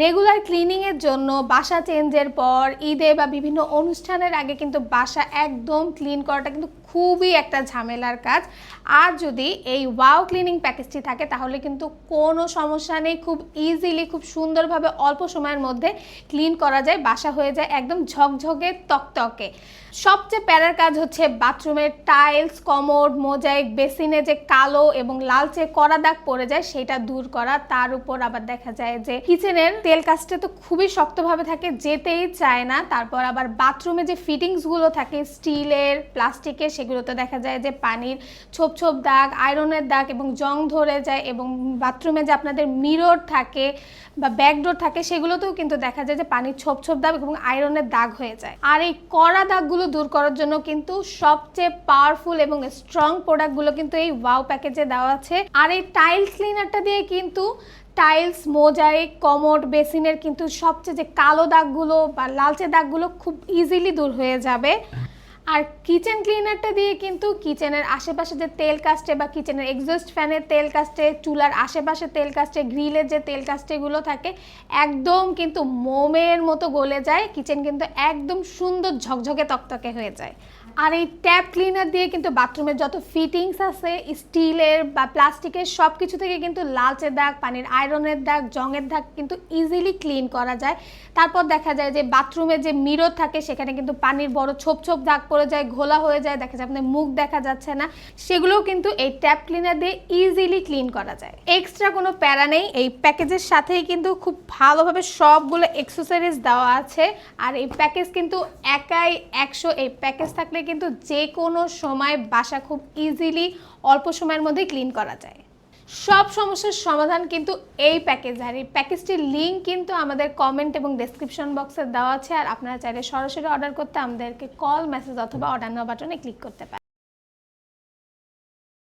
Regular ক্লিনিংয়ের জন্য বাসা চেঞ্জের পর, ঈদে বা বিভিন্ন অনুষ্ঠানের আগে কিন্তু বাসা একদম ক্লিন করাটা কিন্তু খুবই একটা ঝামেলার কাজ। আর যদি এই ওয়াও ক্লিনিং প্যাকেজটি থাকে, তাহলে কিন্তু কোনো সমস্যা নেই। খুব ইজিলি খুব সুন্দরভাবে অল্প সময়ের মধ্যে ক্লিন করা যায়। বাসা হয়ে যায় একদম ঝকঝকে, তকতকে। সবচেয়ে প্যারার কাজ হচ্ছে বাথরুমের টাইলস কমোড মোজাইক বেসিনে যে কালো এবং লালচে কড়া দাগ পড়ে যায়, সেটা দূর করা। তার উপর আবার দেখা যায় যে কিচেনের তেল কাজটা তো খুবই শক্তভাবে থাকে, যেতেই চায় না। তারপর আবার বাথরুমে যে ফিটিংসগুলো থাকে, স্টিলের, প্লাস্টিকের, সেগুলোতে দেখা যায় যে পানির ছোপ ছোপ দাগ, আয়রনের দাগ এবং জং ধরে যায় এবং বাথরুমে যে আপনাদের মিরর থাকে বা ব্যাকডোর থাকে, সেগুলোতেও কিন্তু দেখা যায় যে পানির ছোপ ছোপ দাগ এবং আয়রনের দাগ হয়ে যায়। আর এই কড়া দাগগুলো দূর করার জন্য কিন্তু সবচেয়ে পাওয়ারফুল এবং স্ট্রং প্রোডাক্টগুলো কিন্তু এই ওয়াও প্যাকেজে দেওয়া আছে। আর এই টাইল ক্লিনারটা দিয়ে কিন্তু টাইলস, মোজাইক, কমোড, বেসিনের কিন্তু সবচেয়ে যে কালো দাগগুলো বা লালচে দাগগুলো খুব ইজিলি দূর হয়ে যাবে। আর কিচেন ক্লিনারটা দিয়ে কিন্তু কিচেনের আশেপাশে যে তেল কাস্টে বা কিচেনের এক্সস্ট ফ্যানের তেল কাস্টে, চুলার আশেপাশে তেল কাস্টে, গ্রিলের যে তেল কাস্টেগুলো থাকে, একদম কিন্তু মোমের মতো গলে যায়। কিচেন কিন্তু একদম সুন্দর ঝকঝকে তকতকে হয়ে যায়। আর এই ট্যাপ ক্লিনার দিয়ে কিন্তু বাথরুমের যত ফিটিংস আছে, স্টিলের বা প্লাস্টিকের সব কিছু থেকে কিন্তু লালচে দাগ, পানির আয়রনের দাগ, জংয়ের দাগ কিন্তু ইজিলি ক্লিন করা যায়। তারপর দেখা যায় যে বাথরুমে যে মিরর থাকে, সেখানে কিন্তু পানির বড় ছোপ ছোপ দাগ পড়ে যায়, ঘোলা হয়ে যায়, দেখা যায় আপনার মুখ দেখা যাচ্ছে না। সেগুলোও কিন্তু এই ট্যাপ ক্লিনার দিয়ে ইজিলি ক্লিন করা যায়। এক্সট্রা কোনো প্যারা নেই, এই প্যাকেজের সাথেই কিন্তু খুব ভালোভাবে সবগুলো এক্সেসরিজ দেওয়া আছে। আর এই প্যাকেজ কিন্তু একাই একশো, এই প্যাকেজ থাকলে কিন্তু যে কোনো সময় বাসা খুব ইজিলি অল্প সময়ের মধ্যে ক্লিন করা যায়। সব সমস্যার সমাধান কিন্তু এই প্যাকেজ আর এই প্যাকেজটির লিঙ্ক কিন্তু আমাদের কমেন্ট এবং ডেসক্রিপশন বক্সে দেওয়া আছে। আর আপনারা চাইলে সরাসরি অর্ডার করতে আমাদেরকে কল মেসেজ অথবা অর্ডার নেওয়া বাটনে ক্লিক করতে পারেন।